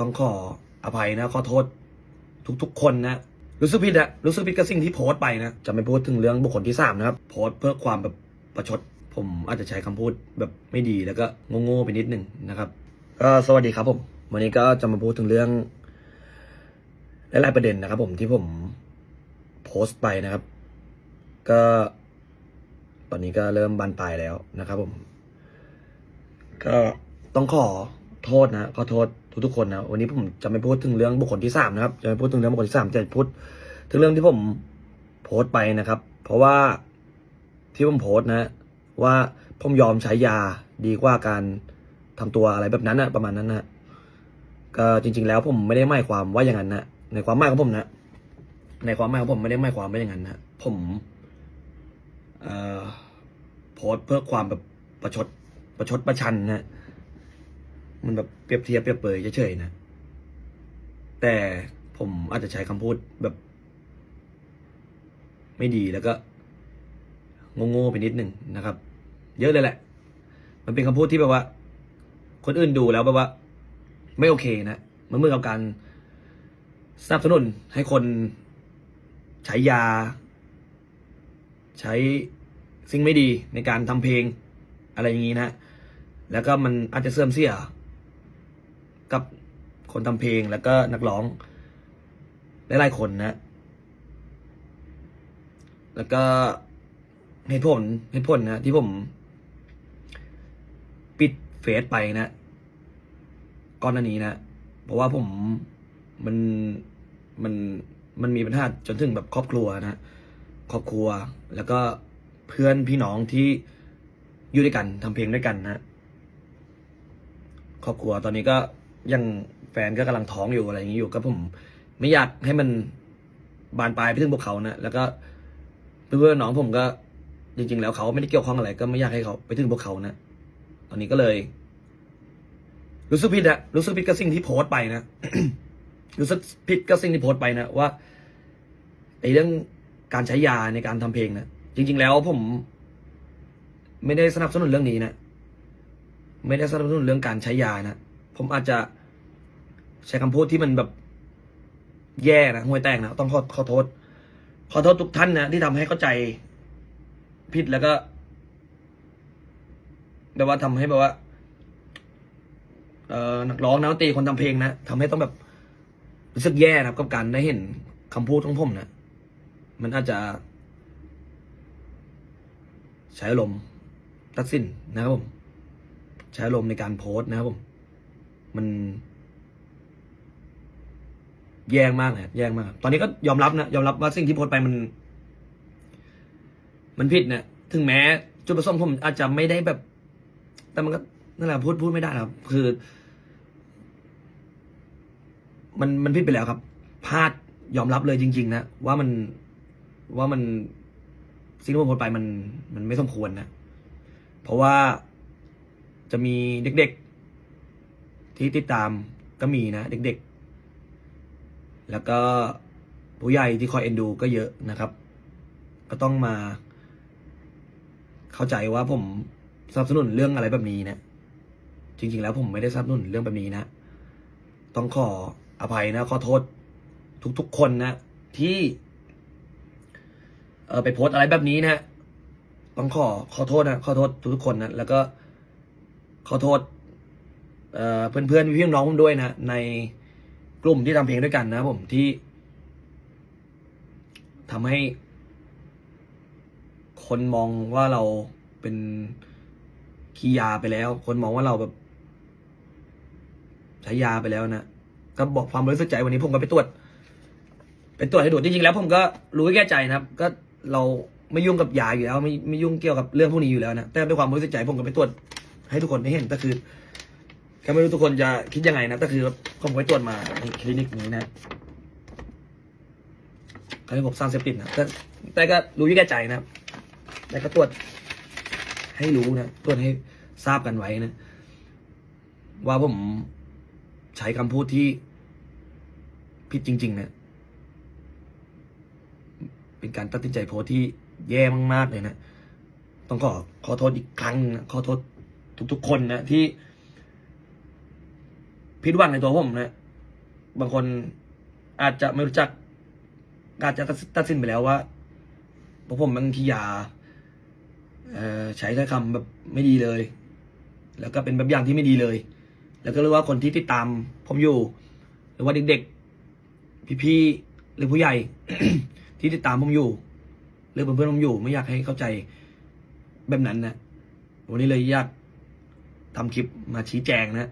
ต้องขออภัยนะขอโทษ ทุกๆ คนนะรู้สึกผิดอะรู้สึกผิดกับสิ่งที่โพสต์ไปนะจะไม่พูดถึงเรื่องบุคคลที่สามนะครับโพสต์เพื่อความแบบประชด ผมอาจจะใช้คำพูดแบบไม่ดีแล้วก็โง่ๆไปนิดหนึ่งนะครับก็สวัสดีครับผมวันนี้ก็จะมาพูดถึงเรื่องหลายๆประเด็นนะครับ ผมที่ผมโพสต์ไปนะครับ ก็ ตอนนี้ก็เริ่มบานปลายแล้วนะครับ ผม ก็ต้องขอโทษนะขอโทษ ทุกๆคนนะวันนี้ผมจะไม่พูดถึงเรื่องบุคคลที่สามนะครับจะไม่พูดถึงเรื่องบุคคลที่สามจะพูดถึงเรื่องที่ผมโพสต์ไปนะครับ เพราะว่าที่ผมโพสต์นะ ว่าผมยอมใช้ยาดีกว่าการทำตัวอะไรแบบนั้นนะประมาณนั้นนะก็จริง ๆ แล้วผมไม่ได้หมายความว่าอย่างนั้นนะในความหมายของผมนะ ในความหมายของผมไม่ได้หมายความว่าอย่างนั้นนะผมเอ่อโพสต์เพื่อความแบบประชดประชดประชันนะ มันแบบเปรียบเทียบเปรียบเปยเฉยๆนะ แต่ผมอาจจะใช้คำพูดแบบ ไม่ดีแล้วก็โง่ๆไปนิดหนึ่งนะครับ เยอะเลยแหละ มันเป็นคำพูดที่แบบว่า คนอื่นดูแล้วแบบว่า ไม่โอเคนะมันเหมือนกับการสนับสนุนให้คนใช้ยา ใช้สิ่งไม่ดีในการทำเพลงอะไรอย่างนี้นะ แล้วก็มันอาจจะเสื่อมเสีย กับคนทำเพลงแล้วก็นักร้องหลายๆคนนะ แล้วก็เหตุผลเหตุผลนะที่ผม ปิดเฟซไปนะก่อนหน้านี้นะ เพราะว่าผมมันมันมันมีปัญหาจนถึงแบบครอบครัวนะครอบครัว แล้วก็เพื่อนพี่น้องที่อยู่ด้วยกันทำเพลงด้วยกันนะครอบครัวตอนนี้ก็ ยังแฟนก็กำลังท้องอยู่อะไรอย่างนี้อยู่ก็ผม ไม่อยากให้มันบานปลายไปถึงพวกเขานะแล้วก็เพื่อนน้องผมก็จริง ๆ แล้วเขาไม่ได้เกี่ยวข้องอะไร ก็ไม่อยากให้เขาไปถึงพวกเขานะตอนนี้ก็เลย รู้สึกผิดอะรู้สึกผิดกับสิ่งที่โพสต์ไปนะรู้สึกผิดกับสิ่งที่โพสต์ไปนะว่าไอ้เรื่องการใช้ยาในการทำเพลงนะจริง ๆ แล้วผม ไม่ได้สนับสนุนเรื่องนี้นะไม่ได้สนับสนุนเรื่องการใช้ยานะผมอาจจะ ใช้คำพูดที่มันแบบแย่นะห่วยแตกนะต้องขอขอโทษ ขอโทษทุกท่านนะที่ทำให้เข้าใจผิดแล้วก็แบบว่าทำให้แบบว่า เอ่อนักร้องนักดนตรีคนทำเพลงนะทำให้ต้องแบบรู้สึกแย่นะครับกับการได้เห็นคำพูดของผมนะมันอาจจะ ใช้อารมตัดสินนะครับผม ใช้อารมในการโพสต์นะครับผม มัน แย่มากเลยแย่มาก ตอนนี้ก็ยอมรับนะ ยอมรับว่าสิ่งที่โพสต์ไปมัน มันผิดนะถึงแม้ จุดประสงค์ผมอาจจะไม่ได้แบบ แต่มันก็นั่นแหละพูดพูดไม่ได้ครับ คือ มันมันผิดไปแล้วครับพลาดยอมรับเลยจริง ๆ นะว่ามันว่ามันสิ่งที่ผมพูดไปมัน มันไม่สมควรนะเพราะว่าจะมีเด็กๆ ที่ติดตามก็มีนะเด็ก ๆ แล้วก็ผู้ใหญ่ที่คอยเอ็นดูก็เยอะนะครับ ก็ต้องมา เข้าใจว่าผมสนับสนุนเรื่องอะไรแบบนี้นะ จริง ๆ แล้วผมไม่ได้สนับสนุนเรื่องแบบนี้นะ ต้องขออภัยนะ ขอโทษ ทุก ๆ คนนะ ที่ เออไปโพสอะไรแบบนี้นะ ต้องขอขอโทษนะขอโทษทุกๆคนนะแล้วก็ขอโทษ เอ่อเพื่อนๆพี่น้องผมด้วยนะใน กลุ่มที่ทำเพลงด้วยกันนะผมที่ทำให้ คนมองว่าเราเป็นขี้ยาไปแล้ว คนมองว่าเราแบบ ใช้ยาไปแล้วนะก็บอกความบริสุทธิ์ใจวันนี้ผมก็ไปตรวจไปตรวจให้ดูจริงๆแล้วผมก็รู้แก่ใจนะครับ ก็เราไม่ยุ่งกับยาอยู่แล้ว ไม่ไม่ยุ่งเกี่ยวกับเรื่องพวกนี้อยู่แล้วนะแต่ด้วยความบริสุทธิ์ใจผมก็ไปตรวจให้ทุกคนได้เห็นก็คือ ก็ไม่รู้ทุกคนจะคิดยังไงนะก็คือผมไปตรวจมาในคลินิกนี้นะเขาให้ผมสร้างเสพติดนะแต่แต่ก็รู้ยู่แก่ใจนะแต่ก็ตรวจให้รู้นะตรวจให้ทราบกันไว้นะว่าผมใช้คำพูดที่ผิดจริง ๆ เนะเป็นการตัดสินใจโพสที่แย่มาก ๆ เลยนะ ต้องขอขอโทษอีกครั้งนะขอโทษทุก ๆ คนนะที่ ผิดหวังในตัวผมนะ บางคนอาจจะไม่รู้จัก อาจจะตัดสินไปแล้วว่าพวกผมบางทียาเอ่อใช้ถ้อยคำแบบไม่ดีเลย แล้วก็เป็นแบบอย่างที่ไม่ดีเลย แล้วก็เรียกว่าคนที่ติดตาม ผมอยู่ หรือว่าเด็กๆ พี่ๆ หรือผู้ใหญ่ ที่ติดตามผมอยู่ หรือเพื่อนๆผมอยู่ ไม่อยากให้เข้าใจแบบนั้นนะ วันนี้เลยอยากทำคลิปมาชี้แจงนะ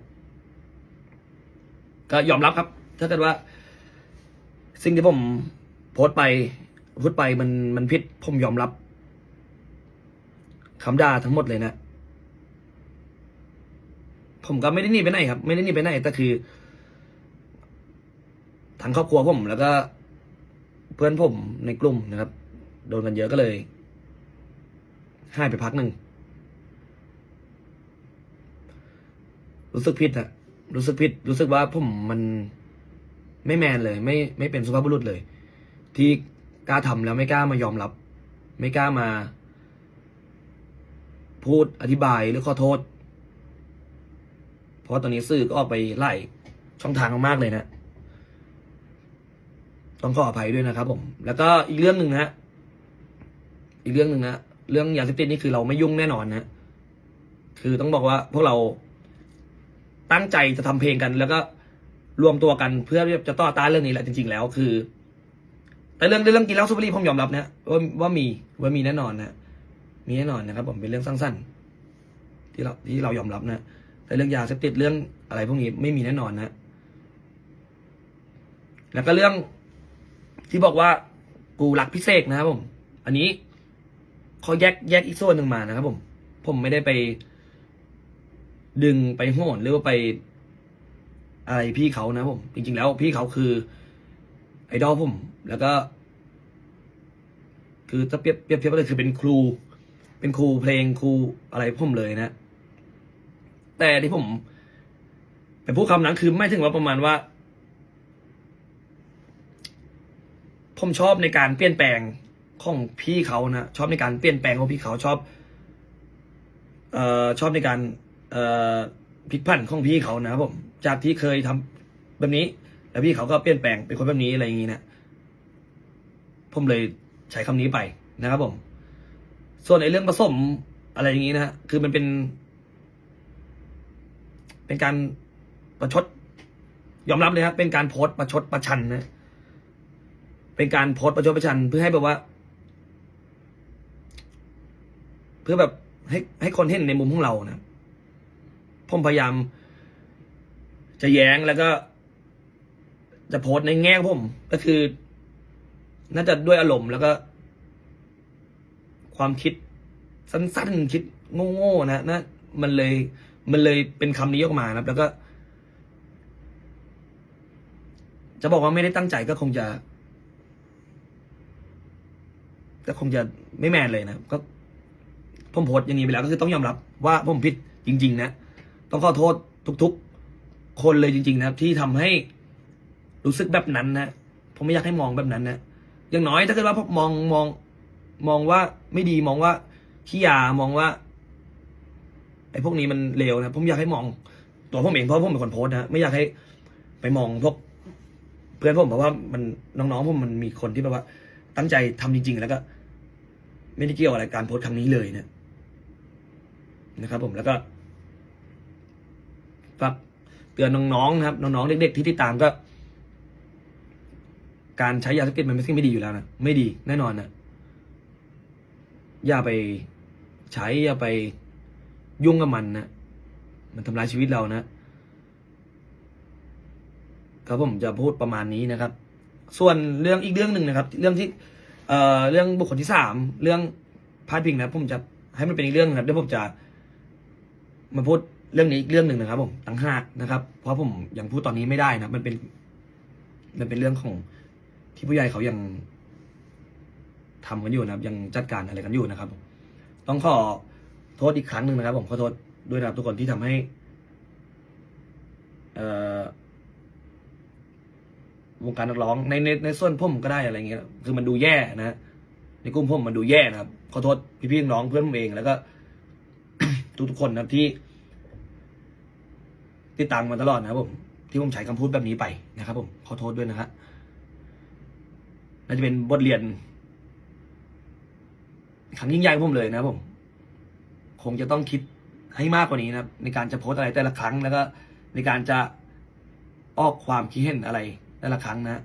ก็ยอมรับครับ ถ้าเกิดว่า สิ่งที่ผมโพสต์ไปพูดไปมันมันผิดผมยอมรับคำด่าทั้งหมดเลยนะ ผมก็ไม่ได้หนีไปไหนครับ ไม่ได้หนีไปไหนแต่คือทั้งครอบครัวผมแล้วก็ เพื่อนผมในกลุ่มนะครับ โดนกันเยอะก็เลยให้ไปพักหนึ่งรู้สึกผิดอะ รู้สึกผิด รู้สึกว่าผมมันไม่แมนเลย ไม่ไม่เป็นสุภาพบุรุษเลย ที่กล้าทำแล้วไม่กล้ามายอมรับ ไม่กล้ามา พูดอธิบายหรือขอโทษ เพราะตอนนี้สื่อก็ออกไปไล่ช่องทางมากเลยนะ ต้องขออภัยด้วยนะครับ ผม แล้วก็อีกเรื่องหนึ่งนะฮะอีกเรื่องหนึ่งนะเรื่องยาเสพติดนี่คือเราไม่ยุ่งแน่นอนนะคือต้องบอกว่าพวกเรา ตั้งใจจะทำเพลงกัน แล้วก็รวมตัวกันเพื่อจะต่อต้านเรื่องนี้แหละจริง ๆ แล้วคือ แต่เรื่องเรื่องกินเหล้าสูบบุหรี่ผมยอมรับนะว่าว่ามีว่ามีแน่นอนนะมีแน่นอนนะครับ ผมเป็นเรื่องสั้นๆที่เราที่เรายอมรับนะแต่เรื่องยาเสพติดเรื่องอะไรพวกนี้ไม่มีแน่นอนนะแล้วก็เรื่องที่บอกว่ากูรักพิเศษนะครับผม อันนี้เขาแยกแยกอีกส่วนหนึ่งมานะครับผม ผมไม่ได้ไป ดึงไปโหนหรือว่าไป อะไรพี่เขานะผมจริง ๆ แล้วพี่เขาคือ ไอดอลผม แล้วก็ คือจะเปรียบเปรียบเทียบเลยคือเป็นครู เป็นครูเพลงครูอะไรผมเลยนะ แต่ที่ผมไปพูดคำนั้นคือไม่ถึงว่าประมาณว่า ผมชอบในการเปลี่ยนแปลงของพี่เขานะชอบในการเปลี่ยนแปลงของพี่เขาชอบ เอ่อชอบในการ พลิกผันของพี่เขานะครับผม จากที่เคยทำแบบนี้ แล้วพี่เขาก็เปลี่ยนแปลงเป็นคนแบบนี้อะไรอย่างนี้นะผมเลยใช้คำนี้ไปนะครับผม ส่วนในเรื่องผสมอะไรอย่างนี้นะฮะคือมันเป็น เป็นการประชด ยอมรับเลยครับเป็นการโพสต์ประชดประชันนะเป็นการโพสต์ประชดประชัน เพื่อให้แบบว่า เพื่อแบบให้ให้คนเห็นในมุมของเรานะ ผมพยายาม จะแย้งแล้วก็ จะโพสในแง่ของผม ก็คือ น่าจะด้วยอารมณ์แล้วก็ ความคิดสั้นๆ คิดโง่ๆนะนะมันเลย มันเลยเป็นคำนี้ออกมาครับ แล้วก็ จะบอกว่าไม่ได้ตั้งใจก็คงจะก็คงจะไม่แมนเลยนะก็ผมโพสต์อย่างนี้ไปแล้วก็คือต้องยอมรับว่าผมผิดจริง ๆ นะ ต้องขอโทษทุกๆ คนเลยจริง ๆ นะครับ ที่ทำให้รู้สึกแบบนั้นนะผมไม่อยากให้มองแบบนั้นนะอย่างน้อยถ้าเกิดว่าผมมองมองมองว่าไม่ดีมองว่าขี้ยามองว่าไอ้พวกนี้มันเลวนะผมอยากให้มองตัวผมเองเพราะผมเป็นคนโพสต์นะไม่อยากให้ไปมองพวกเพื่อนผมเพราะว่ามันน้องๆผมมันมีคนที่แบบว่า ตั้งใจทำจริง ๆ แล้วก็ ไม่ได้เกี่ยวอะไรการโพสต์คำนี้เลยเนี่ยนะครับผมแล้วก็ ฝากเตือนน้องๆนะครับ น้องๆเด็กๆที่ติดตามก็ การใช้ยาเสพติดมันไม่ใช่ไม่ดีอยู่แล้วนะไม่ดีแน่นอนนะอย่าไปใช้อย่าไปยุ่งกับมันนะมันทำลายชีวิตเรานะครับผมจะพูดประมาณนี้นะครับ ส่วนเรื่องอีกเรื่องหนึ่งนะครับ เรื่องที่ เอ่อเรื่องบุคคลที่สามเรื่องพาดพิงนะผมจะให้มันเป็นอีกเรื่องนึงครับเดี๋ยวผมจะมาพูด เรื่องนี้อีกเรื่องหนึ่งนะครับ ผมต่างหากนะครับ เพราะผมยังพูดตอนนี้ไม่ได้นะมันเป็น มันเป็นเรื่องของที่ผู้ใหญ่เขายังทำกันอยู่นะครับ ยังจัดการอะไรกันอยู่นะครับผมต้องขอโทษอีกครั้งหนึ่งนะครับ ผมขอโทษด้วยนะครับทุกคนที่ทำให้ เอ่อวงการนักร้องในในในส่วนผมก็ได้อะไรเงี้ยคือมันดูแย่นะในกลุ่มผมมันดูแย่นะครับขอโทษพี่ๆน้องเพื่อนผมเองแล้วก็ ทุกๆคนนะที่ ติดตามมาตลอดนะครับผมที่ผมใช้คำพูดแบบนี้ไปนะครับ ผมขอโทษด้วยนะฮะน่าจะเป็นบทเรียนครั้งยิ่งใหญ่ของผมเลยนะครับผม คงจะต้องคิดให้มากกว่านี้นะครับ ในการจะโพสอะไรแต่ละครั้งแล้วก็ ในการจะออกความคิดเห็นอะไรแต่ละครั้งนะ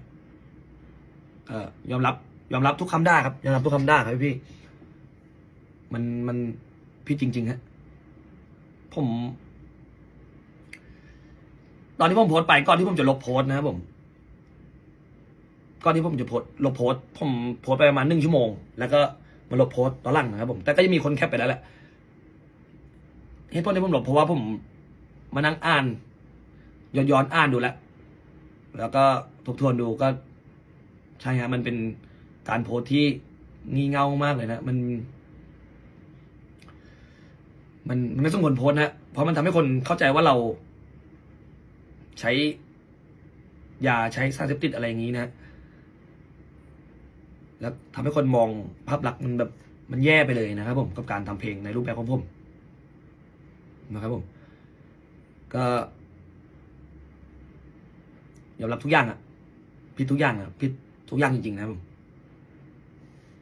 เอ่อยอมรับ ยอมรับทุกคำได้ครับยอมรับทุกคำได้ครับพี่ มันมันพี่จริง ๆ ฮะ ผม ตอนที่ผมโพสไปก่อนที่ผมจะลบโพสนะครับผมก่อนที่ผมจะโพสลบโพสผมโพสไปประมาณหนึ่งชั่วโมง แล้วก็มาลบโพสตอนหลังนะครับผม แต่ก็ยังมีคนแคปไปแล้วแหละเหตุผลที่ผมลบเพราะว่าผมมานั่งอ่านย้อนย้อนอ่านดูแล้วแล้วก็ทบทวนดูก็ใช่ฮะมันเป็นการโพสที่งี่เง่ามากเลยนะมัน มันมันไม่สมควรโพสนะเพราะมันทำให้คนเข้าใจว่าเรา ใช้ยาใช้สารเสพติดอะไรอย่างนี้นะ แล้วทำให้คนมองภาพลักษณ์มันแบบมันแย่ไปเลยนะครับ ผมกับการทำเพลงในรูปแบบของผมนะครับผม ก็ยอมรับทุกอย่างอะผิดทุกอย่างอะผิดทุกอย่างจริงๆนะครับผม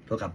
โทษครับ